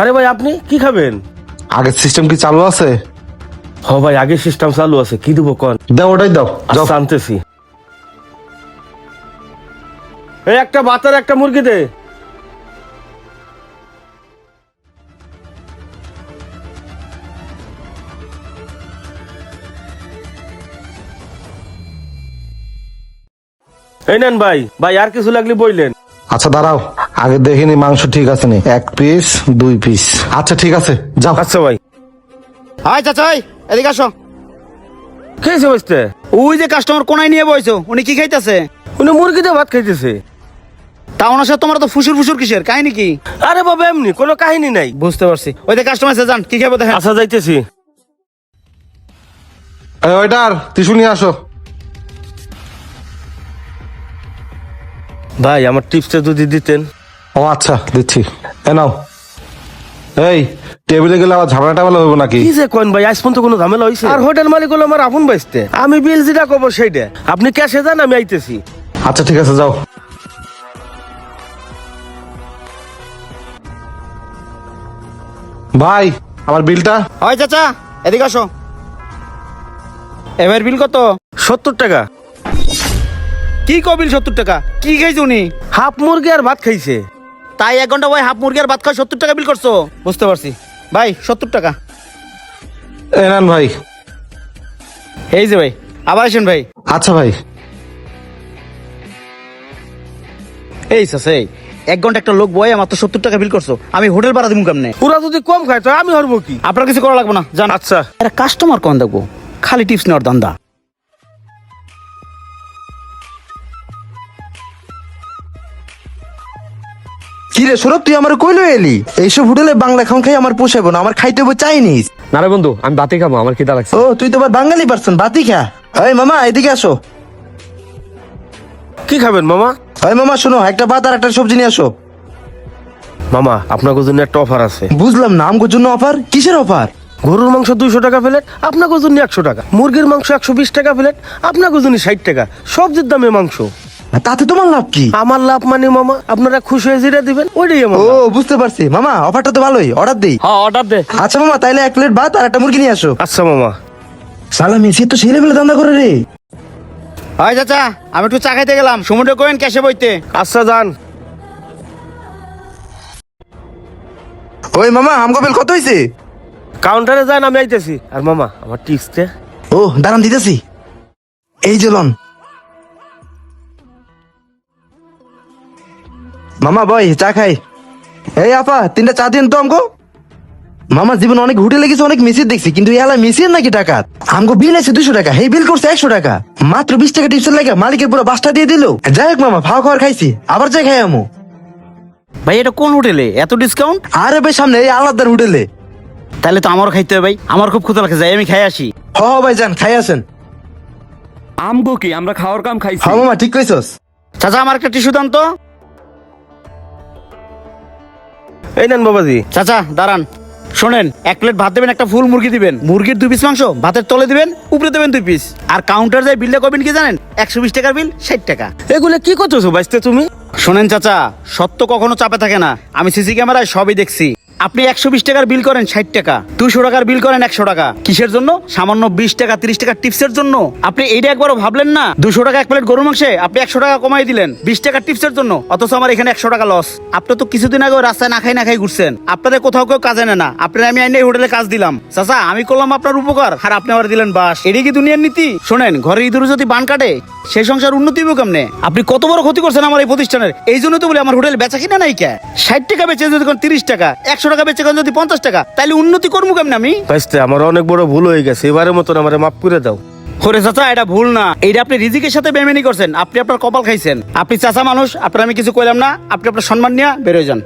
আরে ভাই আপনি কি খাবেন? আগের সিস্টেম কি চালু আছে? হ ভাই আগে সিস্টেম চালু আছে কি দিব কন? দাও ওটাই দাও যাও। আচ্ছা আনতেছি। এই একটা বাতার একটা মুরগি দে। এই নেন ভাই ভাই আর কিছু লাগলে বইলেন। আচ্ছা দাঁড়াও। আগে দেখিনি মাংস ঠিক আছে নি। এক পিস দুই পিস আচ্ছা ঠিক আছে যাও। আচ্ছা ভাই। হাই চাচা এই, এদিকে আসো। খেয়েছে বসতে ওই যে কাস্টমার কোনায় নিয়ে বইছো উনি কি খাইতেছে? উনি মুরগি দিয়ে ভাত খাইতেছে। তা ওনার সাথে তোমার তো ফুসুর ফুসুর কিসের কাহিনী কি? আরে বাবা এমনি কোনো কাহিনী নাই। বুঝতে পারছি। ওই যে কাস্টমার এসে যান কি খাব দেখেন। আচ্ছা যাইতেছি। এই ওইটার টিস্যু নিয়ে আসো। ভাই আমার টিপসটা যদি দিতেন। ও আচ্ছা দিচ্ছি। এ নাও। এই টেবিলে গেলে আবার ঝামেলা টামেলা হইব নাকি? কি যে কোন ভাই আজ পর্যন্ত কোনো ঝামেলা হয়েছে আর হোটেল মালিক হলো আমার আপন বাইসতে আমি বিল যেটা কব সেইটা। আপনি ক্যাশে যান আমি আইতেছি। আচ্ছা ঠিক আছে যাও। ভাই আমার বিলটা? হয় চাচা এদিকে আসো। এবার বিল কত? সত্তর টাকা। কি কবিল সত্তর টাকা? কি খাইছে উনি? হাফ মুরগি আর ভাত খাইছে। তাই এক ঘণ্টা ভাই হাফ মুরগি আর ভাত খাওয়া সত্তর টাকা বিল করছ। বুঝতে পারছি। ভাই সত্তর টাকা। এ নেন ভাই। এই যে ভাই আবার আসেন ভাই। আচ্ছা ভাই। এই চাচা এক ঘণ্টা একটা লোক বয় আমার তো সত্তর টাকা বিল করছ। আমি হোটেল ভাড়া দিব কেমনে? ওরা যদি কম খায় তো আমি হরবো কি? আপনার কিছু করা লাগবে না জান আচ্ছা। একটা কাস্টমার কোন দেখব? খালি টিপস নেওয়ার দান্দা কি রে সৌরভ তুই আমার কইলো এলি? এইসব হোটেলে বাংলা খাওয়া খাই আমার পোষাবো না আমার খাইতে হবে চাইনিজ। না রে বন্ধু আমি বাতি খাব আমার খিদা লাগছে। ও তুই তো আবার বাঙালি পারছন বাতি খা। ওই মামা এদিকে আসো। কি খাবেন মামা? ওই মামা শোনো একটা ভাত আর একটা সবজি নিয়ে আসো। মামা আপনার জন্য একটা অফার আছে। বুঝলাম না আমগোর জন্য অফার কিসের অফার গরুর মাংস দুইশো টাকা প্লেট আপনার জন্য একশো টাকা। মুরগির মাংস একশো বিশ টাকা প্লেট আপনার জন্য ষাট টাকা। সবজির দামে মাংস। তাতে তোমার লাভ কি? আমার লাভ মানে মামা আপনারা খুশি হয়ে জিরা দিবেন ওইটাই আমার ও বুঝতে পারছি। মামা অফারটা তো ভালোই অর্ডার দেই। হ্যাঁ অর্ডার দে। আচ্ছা মামা তাইলে এক প্লেট ভাত আর একটা মুরগি নিয়ে আসো। আচ্ছা মামা। সালা মেসি তো ছেলে বেলে দান্দা করে রে। হয় চাচা আমি একটু চা খাইতে গেলাম। সমুদ্র কোয়েন ক্যাশে বইতে। আচ্ছা যান। ওই মামা আমগো বিল কত হইছে? কাউন্টারে যান আমি আইতেছি। আর মামা আমার টিপসটা ও দাঁড়ান দিতেছি। এই যে লন। মামা বই চা খাই। এই আপা তিনটা চা দিন তো আমগো। মামা জীবন অনেক হোটেলে গেছে অনেক মেসির দেখছি কিন্তু এলা মেসির নাকি টাকা? আমগো বিল আছে দুশো টাকা এই বিল করছে একশো টাকা। মাত্র বিশ টাকা টিপসের লাগে মালিকের পুরো বাসটা দিয়ে দিল। যাই হোক মামা ভাও খাওয়ার খাইছি আবার যাই খাই আমু। ভাই এটা কোন হোটেলে? এত ডিসকাউন্ট আরে ভাই সামনে এই আলাদার হোটেলে। তাহলে তো আমারও খাইতে হবে ভাই আমার খুব ক্ষুদা লাগছে যাই আমি খাই আসি। হ হ ভাই যান খাই আসেন। আমগো কি আমরা খাওয়ার কাম খাইছি। হ মামা ঠিক কইছস। চাচা আমার একটা টিস্যু দান তো। এই নেন বাবাজি। চাচা দাঁড়ান। শোনেন এক প্লেট ভাত দেবেন একটা ফুল মুরগি দিবেন। মুরগির দুই পিস মাংস ভাতের তলে দিবেন উপরে দেবেন দুই পিস আর কাউন্টার যায় বিলটা কবেন কি জানেন? একশো বিশ টাকার বিল ষাট টাকা। এগুলো কি করতেছো বাইসতে তুমি? শোনেন চাচা সত্য কখনো চাপে থাকে না। আমি সিসি ক্যামেরায় সবই দেখছি। আপনি একশো বিশ টাকার বিল করেন ষাট টাকা দুশো টাকার বিল করেন একশো টাকা। কিসের জন্য? সামান্য বিশ টাকা, তিরিশ টাকা টিপসের জন্য। আপনি এইটা একবারও ভাবলেন না? দুশো টাকা এক প্লেট গরু মাংসে আপনি একশো টাকা কমাই দিলেন, বিশ টাকা টিপসের জন্য। অথচ আমার এখানে একশো টাকা লস আপনি তো কিছুদিন আগে রাস্তায় না খাই না খাই ঘুরছেন। আপনাদের কোথাও কেউ কাজে না। আপনার আমি আইনে হোটেলে কাজ দিলাম। চাচা, আমি করলাম আপনার উপকার। আর আপনি আমার দিলেন বাস। এটাই কি দুনিয়ার নীতি? শোনেন, ঘরে ইঁদুর যদি বান কাটে, সেই সংসার উন্নতি হবে কেমনে? আপনি কত বড় ক্ষতি করছেন আমার এই প্রতিষ্ঠানের? এই জন্য তো বলে আমার হোটেল বেচা কিনা নাই কে? ষাট টাকা বেচে যদি তিরিশ টাকা, একশো টাকা বেচে গেল যদি পঞ্চাশ টাকা তাহলে উন্নতি করব কেমন আমি? আমার অনেক বড় ভুল হয়ে গেছে এবারের মতন আমার মাফ করে দাও। হরে চাচা এটা ভুল না। এটা আপনি রিজিকের সাথে বেমেনি করছেন আপনি আপনার কপাল খাইছেন। আপনি চাচা মানুষ আপনার আমি কিছু কইলাম না আপনি আপনার সম্মান নিয়ে বেরোয় যান।